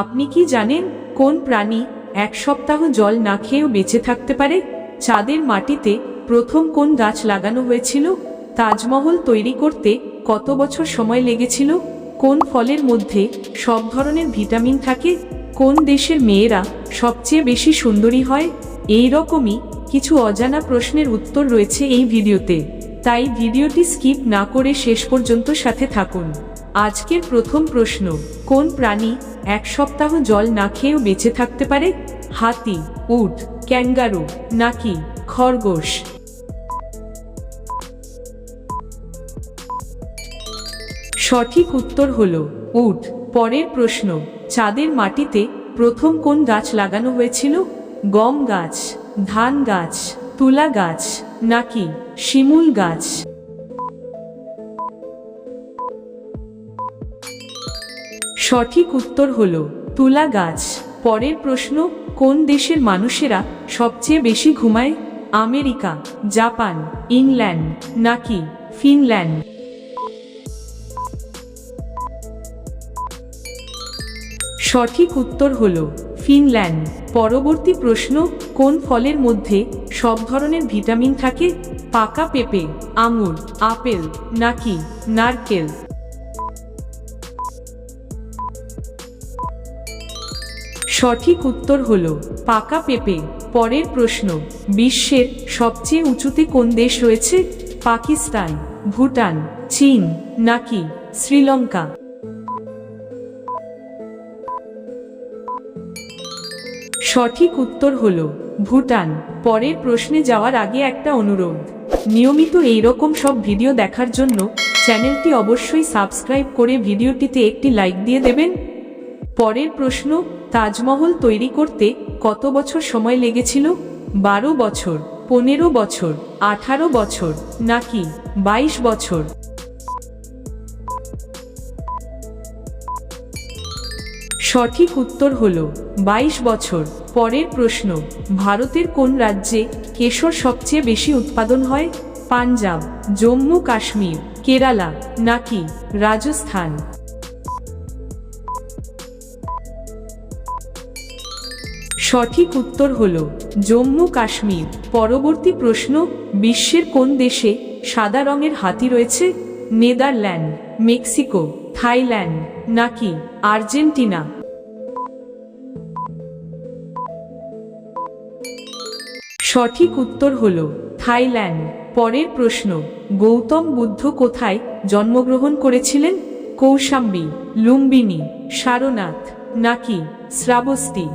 আপনি কি জানেন কোন প্রাণী এক সপ্তাহ জল না খেয়েও বেঁচে থাকতে পারে? চাঁদের মাটিতে প্রথম কোন গাছ লাগানো হয়েছিল? তাজমহল তৈরি করতে কত বছর সময় লেগেছিল? কোন ফলের মধ্যে সব ধরনের ভিটামিন থাকে? কোন দেশের মেয়েরা সবচেয়ে বেশি সুন্দরী হয়? এই রকমই কিছু অজানা প্রশ্নের উত্তর রয়েছে এই ভিডিওতে। তাই ভিডিওটি স্কিপ না করে শেষ পর্যন্ত সাথে থাকুন। আজকের প্রথম প্রশ্ন, কোন প্রাণী এক সপ্তাহ জল না খেয়েও বেঁচে থাকতে পারে? হাতি, উট, ক্যাঙ্গারু, নাকি খরগোশ? সঠিক উত্তর হল উট। পরের প্রশ্ন, চাঁদের মাটিতে প্রথম কোন গাছ লাগানো হয়েছিল? গম গাছ, ধান গাছ, তুলা গাছ। নাকি শিমুল গাছ? সঠিক উত্তর হল তুলা গাছ। পরের প্রশ্ন, কোন দেশের মানুষেরা সবচেয়ে বেশি ঘুমায়? আমেরিকা, জাপান, ইংল্যান্ড নাকি ফিনল্যান্ড? সঠিক উত্তর হল ফিনল্যান্ড। পরবর্তী প্রশ্ন, কোন ফলের মধ্যে সব ধরনের ভিটামিন থাকে? পাকা পেঁপে, আঙুর, আপেল, নাকি নারকেল? সঠিক উত্তর হল, পাকা পেঁপে। পরের প্রশ্ন, বিশ্বের সবচেয়ে উঁচুতে কোন দেশ রয়েছে? পাকিস্তান, ভুটান, চীন, নাকি শ্রীলঙ্কা? সঠিক উত্তর হল, ভুটান। পরের প্রশ্নে যাওয়ার আগে একটা অনুরোধ। নিয়মিত এই রকম সব ভিডিও দেখার জন্য চ্যানেলটি অবশ্যই সাবস্ক্রাইব করে ভিডিওটিতে একটি লাইক দিয়ে দেবেন। পরের প্রশ্ন, তাজমহল তৈরি করতে কত বছর সময় লেগেছিল? বারো বছর, পনেরো বছর, আঠারো বছর, নাকি বাইশ বছর? সঠিক উত্তর হল বাইশ বছর। পরের প্রশ্ন, ভারতের কোন রাজ্যে কেশর সবচেয়ে বেশি উৎপাদন হয়? পাঞ্জাব, জম্মু কাশ্মীর, কেরালা, নাকি রাজস্থান? সঠিক উত্তর হল জম্মু কাশ্মীর। পরবর্তী প্রশ্ন, বিশ্বের কোন দেশে সাদা রঙের হাতি রয়েছে? নেদারল্যান্ড, মেক্সিকো, থাইল্যান্ড, নাকি আর্জেন্টিনা? সঠিক উত্তর হল থাইল্যান্ড। পরের প্রশ্ন, গৌতম বুদ্ধ কোথায় জন্মগ্রহণ করেছিলেন? কৌশাম্বী, লুম্বিনী, সারনাথ, নাকি শ্রাবস্তি?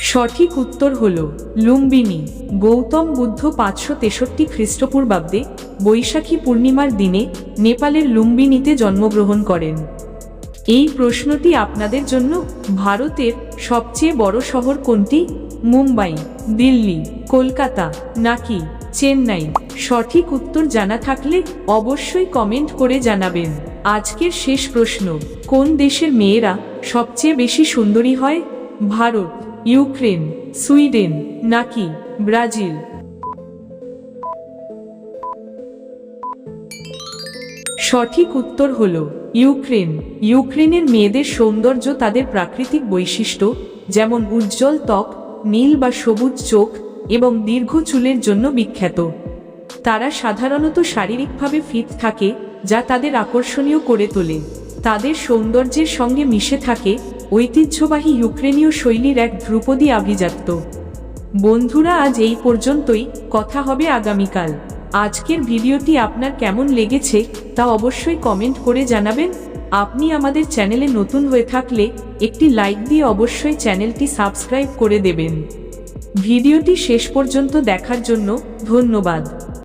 সঠিক উত্তর হল লুম্বিনী। গৌতম বুদ্ধ পাঁচশো তেষট্টি খ্রিস্টপূর্বাব্দে বৈশাখী পূর্ণিমার দিনে নেপালের লুম্বিনীতে জন্মগ্রহণ করেন। এই প্রশ্নটি আপনাদের জন্য ভারতের সবচেয়ে বড় শহর কোনটি? মুম্বাই, দিল্লি, কলকাতা, নাকি চেন্নাই? সঠিক উত্তর জানা থাকলে অবশ্যই কমেন্ট করে জানাবেন। আজকের শেষ প্রশ্ন, কোন দেশের মেয়েরা সবচেয়ে বেশি সুন্দরী হয়? ভারত, ইউক্রেন, সুইডেন, নাকি ব্রাজিল? সঠিক উত্তর হল ইউক্রেন। ইউক্রেনের মেয়েদের সৌন্দর্য তাদের প্রাকৃতিক বৈশিষ্ট্য, যেমন উজ্জ্বল ত্বক, নীল বা সবুজ চোখ এবং দীর্ঘ চুলের জন্য বিখ্যাত। তারা সাধারণত শারীরিকভাবে ফিট থাকে, যা তাদের আকর্ষণীয় করে তোলে। তাদের সৌন্দর্যের সঙ্গে মিশে থাকে ঐতিহ্যবাহী ইউক্রেনীয় শৈলীর এক ধ্রুপদী আভিজাত্য। বন্ধুরা, আজ এই পর্যন্তই। কথা হবে আগামীকাল। আজকের ভিডিওটি আপনার কেমন লেগেছে তা অবশ্যই কমেন্ট করে জানাবেন। আপনি আমাদের চ্যানেলে নতুন হয়ে থাকলে একটি লাইক দিয়ে অবশ্যই চ্যানেলটি সাবস্ক্রাইব করে দেবেন। ভিডিওটি শেষ পর্যন্ত দেখার জন্য ধন্যবাদ।